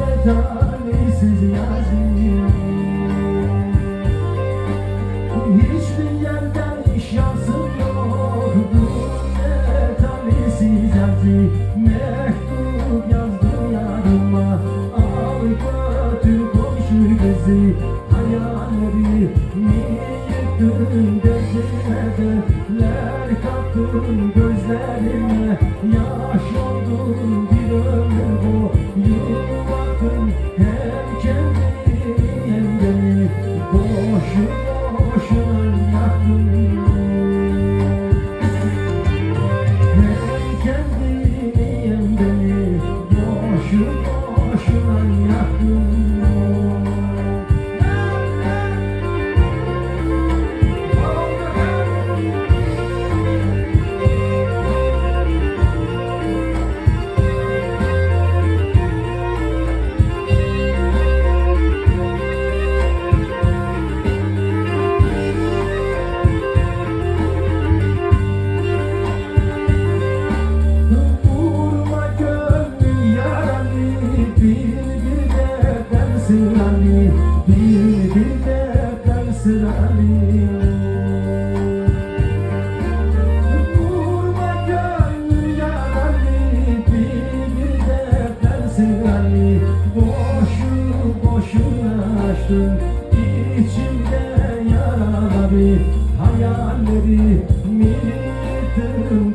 ne talihsiz Hiçbir yerden iş şansım yok Bu ne talihsiz Mektup yazdı yarıma Al götür Hayalleri yıktın gözüme Derler kattın Yaş oldun bir ömür boyu bir de ben sıralı Boşu boşuna açtım içimde yaraları Hayalleri yıktım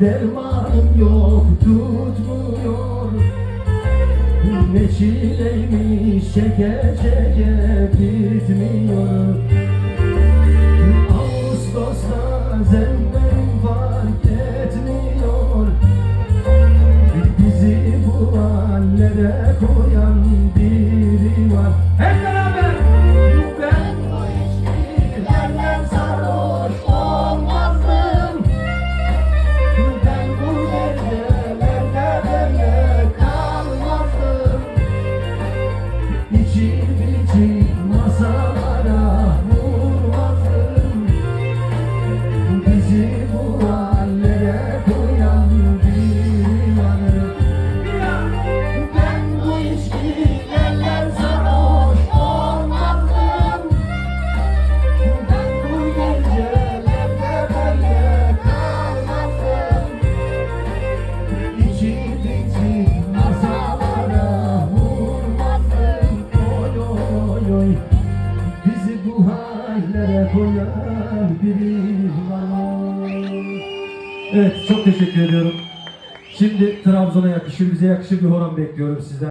dermanım yok tutmuyor. Ne çileymiş çeke çeke bitmiyor. Ağustos'ta zemberim fark etmiyor. Bizi bu hallere koyan Evet çok teşekkür ediyorum. Şimdi Trabzon'a yakışır, bize yakışır bir horon bekliyorum sizden.